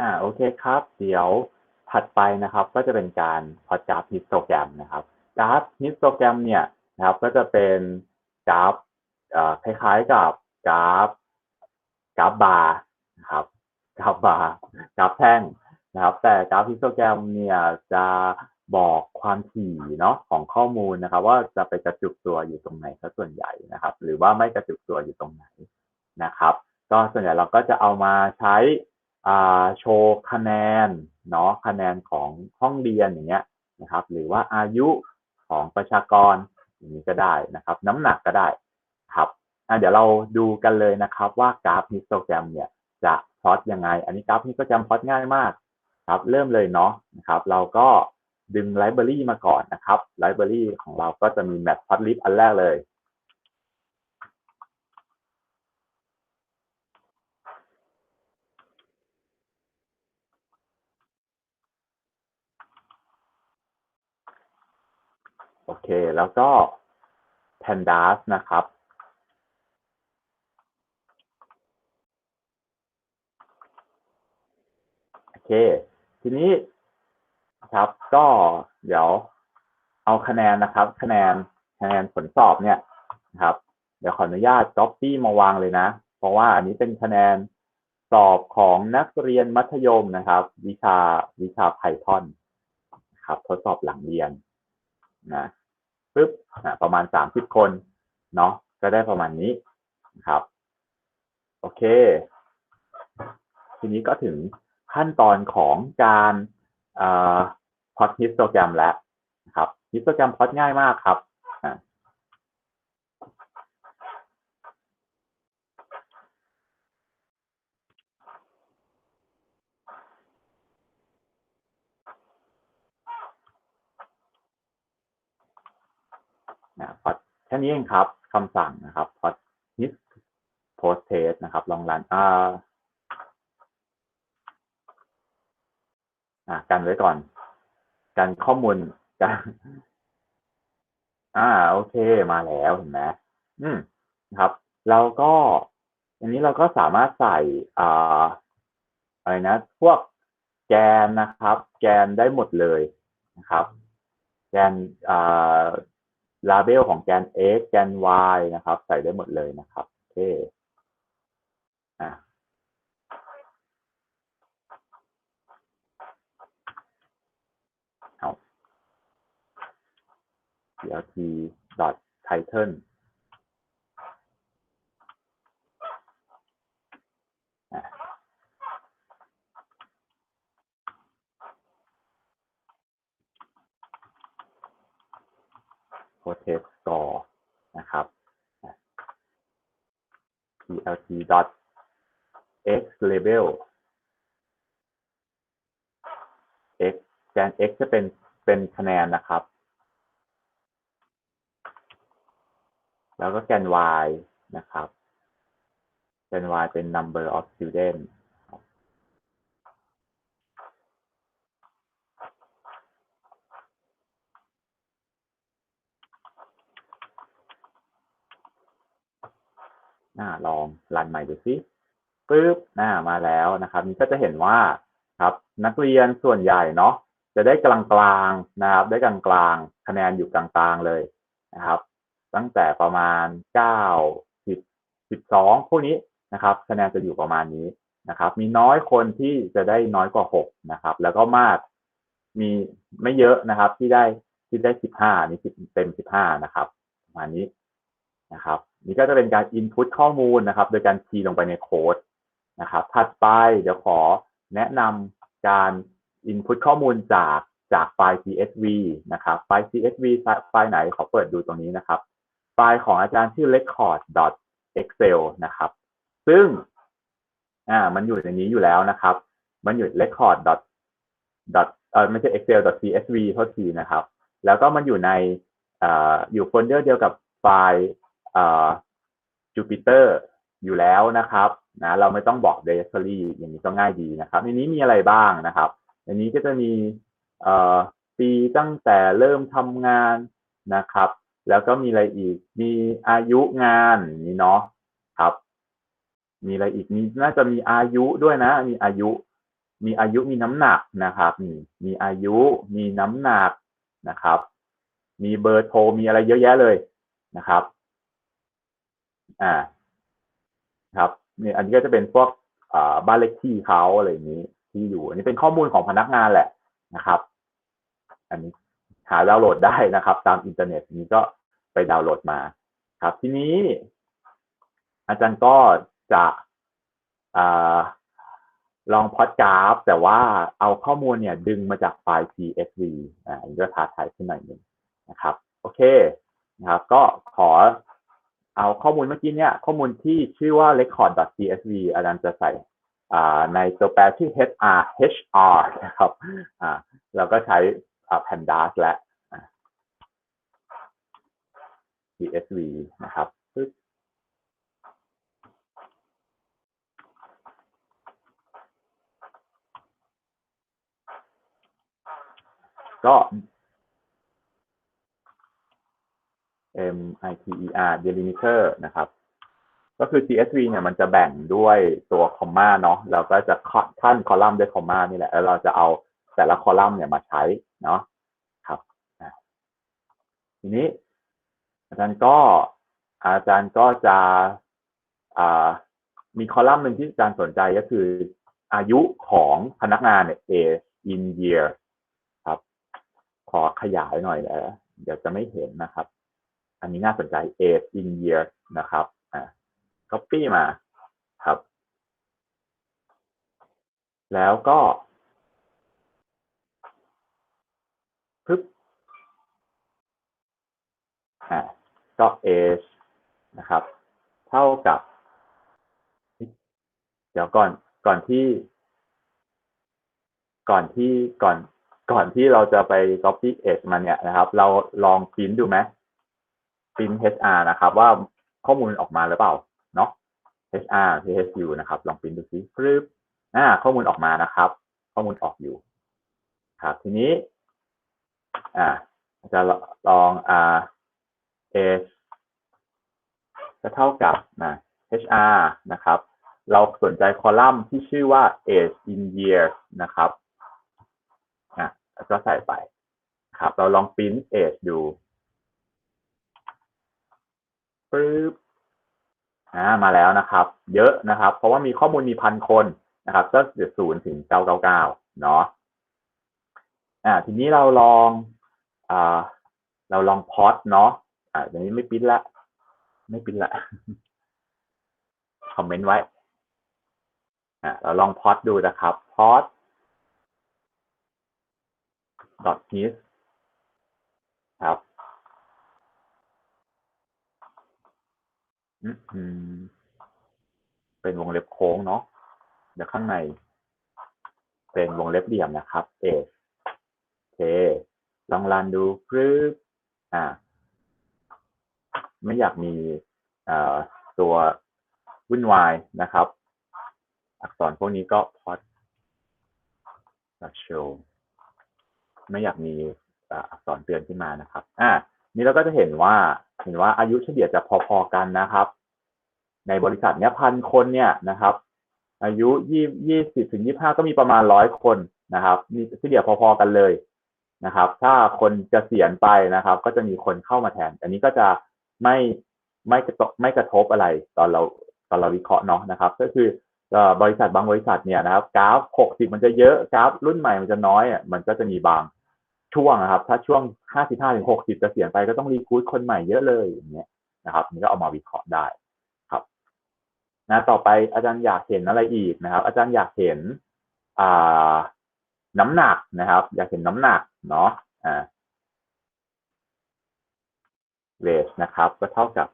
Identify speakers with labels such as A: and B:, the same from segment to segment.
A: อ่าโอเคครับ เดี๋ยวถัดไปนะครับ ก็จะเป็นการพอดกราฟฮิสโตแกรมนะครับกราฟฮิสโตแกรมเนี่ยนะครับ ก็จะเป็นกราฟอ่อคล้ายๆกับกราฟกราฟบาร์นะครับกราฟบาร์กราฟแท่งนะครับ แต่กราฟฮิสโตแกรมเนี่ยจะบอกความถี่เนาะของข้อมูลนะครับ ว่าจะไปกระจุกตัวอยู่ตรงไหนซะส่วนใหญ่นะครับ หรือว่าไม่กระจุกตัวอยู่ตรงไหนนะครับ ก็ส่วนใหญ่เราก็จะเอามาใช้ โชว์คะแนนเนาะคะแนนของห้องเรียนอย่างเงี้ยนะครับ หรือว่าอายุของประชากรอย่างนี้ก็ได้นะครับ น้ำหนักก็ได้ครับเดี๋ยวเราดูกันเลยนะครับว่ากราฟฮิสโตแกรมเนี่ยจะพลอตยังไง อันนี้กราฟฮิสโตแกรมพลอตง่ายมากครับเริ่มเลยเนาะนะครับ เราก็ดึงไลบรารีมาก่อนนะครับไลบรารีของเราก็จะมีแมทพลอตลิสอันแรกเลย โอเค แล้วก็ pandas นะครับ โอเค ทีนี้ครับ ก็เดี๋ยวเอาคะแนนนะครับ คะแนนคะแนนผลสอบเนี่ยนะครับ เดี๋ยวขออนุญาต copy มาวางเลยนะ เพราะว่าอันนี้เป็นคะแนนสอบของนักเรียนมัธยมนะครับ วิชาวิชา Python ครับ ทดสอบหลังเรียนนะ ปึ๊บประมาณสามสิบคนเนาะก็ได้ประมาณนี้นะครับ โอเค ทีนี้ก็ถึงขั้นตอนของการพอดฮิสโตแกรมแล้วนะครับฮิสโตแกรมพอดง่ายมากครับ นะพอแค่นี้เองครับคำสั่งนะครับพอ hit post test นะครับ ลองรันอ่าอ่ากันไว้ก่อนกันข้อมูลกันอ่า โอเคมาแล้วเห็นไหมอืมครับเราก็อันนี้เราก็สามารถใส่อ่าอะไรนะ พวกแกนนะครับ แกนได้หมดเลยนะครับ แกนอ่า ลาเบลของแกน x แกน y นะครับ ใส่ได้หมดเลยนะครับ โอเคอะเอา plt dot title โ r o t e s score นะครับ plt dot x label x แกน x จะเป็นเป็นคะแนนนะครับ แล้วก็แกน y นะครับ แกน y เป็น number of students น่าลองรันใหม่ดูซิปึ๊บน่ามาแล้วนะครับนี่ก็จะเห็นว่าครับนักเรียนส่วนใหญ่เนาะจะได้กลางกลางนะครับ ได้กลางกลางคะแนนอยู่กลางกลางเลยนะครับ ตั้งแต่ประมาณเก้าสิบสิบสองพวกนี้นะครับ คะแนนจะอยู่ประมาณนี้นะครับ มีน้อยคนที่จะได้น้อยกว่าหกนะครับ แล้วก็มากมีไม่เยอะนะครับที่ได้ที่ได้สิบห้านี่เต็มสิบห้านะครับประมาณนี้ นะครับนี่ก็จะเป็นการ input ข้อมูลนะครับ โดยการคีย์ลงไปในโค้ดนะครับ ถัดไปเดี๋ยวขอแนะนำการ input ข้อมูลจากจากไฟล์ CSV นะครับ ไฟล์ CSV ไฟล์ไหนขอเปิดดูตรงนี้นะครับ ไฟล์ของอาจารย์ชื่อ record.excel นะครับ ซึ่งอ่ามันอยู่ในนี้อยู่แล้วนะครับ มันอยู่ record. dot เออไม่ใช่ excel.csv เท่าทีนะครับ แล้วก็มันอยู่ในอ่าอยู่โฟลเดอร์เดียวกับไฟล์ จูปิเตอร์อยู่แล้วนะครับนะเราไม่ต้องบอก directory อย่างนี้ก็ง่ายดีนะครับในนี้มีอะไรบ้างนะครับในนี้ก็จะมีปีตั้งแต่เริ่มทำงานนะครับ แล้วก็มีอะไรอีกมีอายุงานนี่เนาะครับ มีอะไรอีกมีน่าจะมีอายุด้วยนะ มีอายุ มีอายุมีน้ำหนักนะครับนี่มีอายุมีน้ำหนักนะครับ มีเบอร์โทรมีอะไรเยอะแยะเลยนะครับ อ่า ครับเนี่ยอันนี้ก็จะเป็นพวกอ่าบ้านเลขที่เขาอะไรอย่างนี้ ที่อยู่ อันนี้เป็นข้อมูลของพนักงานแหละนะครับ อันนี้หาดาวน์โหลดได้นะครับ ตามอินเทอร์เน็ตนี้ก็ไปดาวน์โหลดมา ครับ ทีนี้ อาจารย์ก็จะอ่าลองพอดกราฟ แต่ว่าเอาข้อมูลเนี่ย ดึงมาจากไฟล์ CSV อ่าอันนี้ก็ท้าทายขึ้นหน่อยหนึ่งนะครับ โอเคนะครับ ก็ขอ เอาข้อมูลเมื่อกี้เนี่ยข้อมูลที่ชื่อว่า record.csv อาจารย์จะใส่ในตัวแปรชื่ hr hr นะครับอ่าเราก็ใช้ pandas และ csv นะครับปึ๊บก็ M I T E R delimiter นะครับ ก็คือ CSV เนี่ยมันจะแบ่งด้วยตัวคอมมาเนาะเราก็จะขั้นคอลัมน์ด้วยคอมมานี่แหละ แล้วเราจะเอาแต่ละคอลัมน์เนี่ยมาใช้เนาะครับทีนี้ อาจารย์ก็อาจารย์ก็จะมีคอลัมน์หนึ่งที่อาจารย์สนใจก็คืออายุของพนักงานเนี่ย age in year ครับ ขอขยายหน่อยแล้วเดี๋ยวจะไม่เห็นนะครับ อันนี้น่าสนใจ age in year นะครับอ่า copy มาครับ แล้วก็ปึ๊บอ่าก็ age นะครับ เท่ากับ เดี๋ยวก่อนก่อนที่ ก่อนที่ก่อนก่อนที่เราจะไป copy age มาเนี่ยนะครับ เราลองพิมพ์ดูไหม พิมพ์ HR นะครับ ว่าข้อมูลออกมาหรือเปล่าเนาะ HR PHU นะครับ ลองพิมพ์ดูซิปึ๊บอ่าข้อมูลออกมานะครับ ข้อมูลออกอยู่ ครับ ทีนี้ อ่า จะลองอ่า age จะเท่ากับนะ HR นะครับ เราสนใจคอลัมน์ที่ชื่อว่า age in years นะครับอะก็ใส่ไป ครับ เราลองพิมพ์ age ดู ปึ๊บอ่ามาแล้วนะครับ เยอะนะครับ เพราะว่ามีข้อมูลมีพันคนนะครับก็เดี๋ยวศูนย์ถึงเก้าเก้าเก้าเนาะอ่า ทีนี้เราลองอ่าเราลองพอดเนาะอ่าอย่างนี้ไม่ปิ้นละ ไม่ปิ้นละคอมเมนต์ไว้อ่าเราลองพอดดูนะครับพอด dot his ครับ อืมเป็นวงเล็บโค้งเนาะเดี๋ยวข้างใน เป็นวงเล็บเหลี่ยมนะครับ เอโอเค ลองรันดูปึ๊บอ่า ไม่อยากมีตัววุ่นวายนะครับ อักษรพวกนี้ก็พอด show ไม่อยากมีอักษรเตือนขึ้นมานะครับ อ่า นี่เราก็จะเห็นว่าเห็นว่าอายุเฉลี่ยจะพอๆกันนะครับ ในบริษัทเนี้ยพันคนเนี่ยนะครับ อายุยี่ยี่สิบถึงยี่ห้าก็มีประมาณร้อยคนนะครับมีเฉลี่ยพอๆกันเลยนะครับ ถ้าคนจะเสียณไปนะครับ ก็จะมีคนเข้ามาแทน อันนี้ก็จะไม่ไม่กระทบไม่กระทบอะไรตอนเราตอนเราวิเคราะห์เนาะนะครับ ก็คือบริษัทบางบริษัทเนี่ยนะครับ กราฟหกสิบมันจะเยอะกราฟรุ่นใหม่มันจะน้อยอะมันก็จะมีบาง ช่วงนะครับ ถ้าช่วงห้าสิบห้าถึงหกสิบจะเสียไปก็ต้องรีคูดคนใหม่เยอะเลยอย่างเงี้ยนะครับนี่ก็เอามาวิเคราะห์ได้ครับนะต่อไปอาจารย์อยากเห็นอะไรอีกนะครับ อาจารย์อยากเห็นอ่าน้ำหนักนะครับ อยากเห็นน้ำหนักเนาะอ่า weight นะครับ ก็เท่ากับ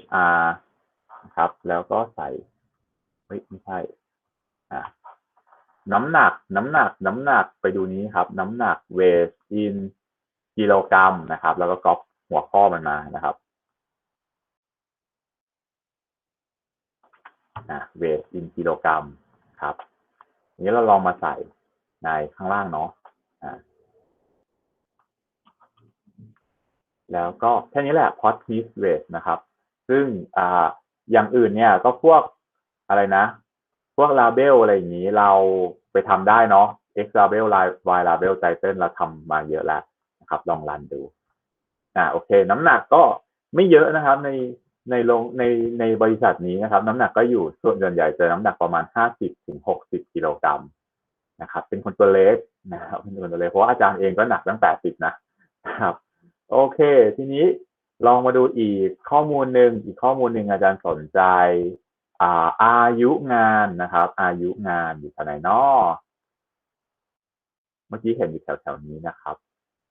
A: HR นะครับ แล้วก็ใส่เฮ้ยไม่ใช่อ่า น้ำหนัก น้ำหนัก น้ำหนักไปดูนี้ครับ น้ำหนัก weight in กิโลกรัมนะครับ แล้วก็ก๊อปหัวข้อมันมานะครับอ่า weight in กิโลกรัมครับนี้เราลองมาใส่ในข้างล่างเนาะแล้วก็แค่นี้แหละ pot piece weight นะครับ ซึ่งอ่าอย่างอื่นเนี่ยก็พวกอะไรนะ พวก label อะไรอย่างนี้เรา ไปทำได้เนาะ x label y label title เราทำมาเยอะแล้วนะครับ ลองรันดูอ่าโอเค น้ำหนักก็ไม่เยอะนะครับ ในในลงในในบริษัทนี้นะครับ น้ำหนักก็อยู่ส่วนใหญ่จะน้ำหนักประมาณห้าสิบถึงหกสิบกิโลกรัมนะครับ เป็นคนตัวเล็กนะครับเป็นคนตัวเล็กเพราะว่าอาจารย์เองก็หนักตั้งแปดสิบนะครับ โอเค ทีนี้ลองมาดูอีกข้อมูลหนึ่งอีกข้อมูลหนึ่งอาจารย์สนใจ อาอายุงานนะครับ อายุงานอยู่แถวไหนนอเมื่อกี้เห็นอยู่แถวๆนี้นะครับ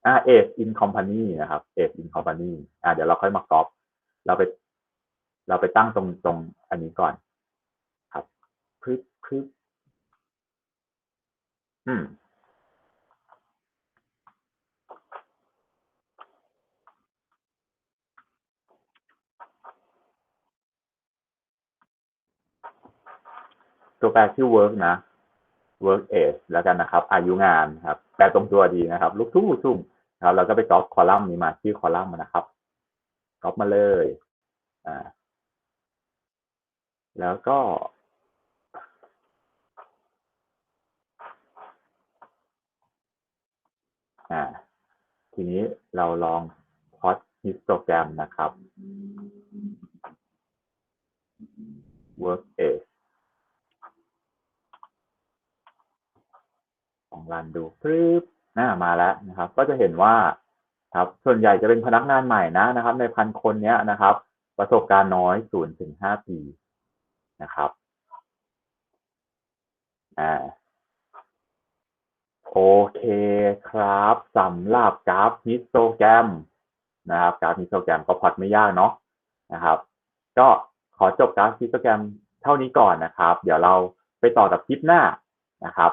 A: อ่า age in company นะครับ age in company อ่าเดี๋ยวเราค่อยมาก๊อปเราไป เราไปตั้งตรงตรงอันนี้ก่อน ครับพึบพึบอืม ตัวแปรชื่อ work นะ work age แล้วกันนะครับ อายุงานครับ แปลตรงตัวดีนะครับ ลูกทุ่งลูกทุ่งครับเราก็ไปก๊อปคอลัมน์นี้มาชื่อคอลัมน์มานะครับก๊อปมาเลย อ่า แล้วก็อ่า ทีนี้เราลองพอดฮิสโตแกรมนะครับ work age ลองรันดูปึ๊บหน้ามาแล้วนะครับ ก็จะเห็นว่าครับส่วนใหญ่จะเป็นพนักงานใหม่นะนะครับ ในพันคนเนี้ยนะครับ ประสบการณ์น้อยศูนย์ถึงห้าปีนะครับอ่าโอเคครับสำหรับกราฟฮิสโตแกรมนะครับกราฟฮิสโตแกรมก็พอดไม่ยากเนาะนะครับ ก็ขอจบกราฟฮิสโตแกรมเท่านี้ก่อนนะครับ เดี๋ยวเราไปต่อกับคลิปหน้านะครับ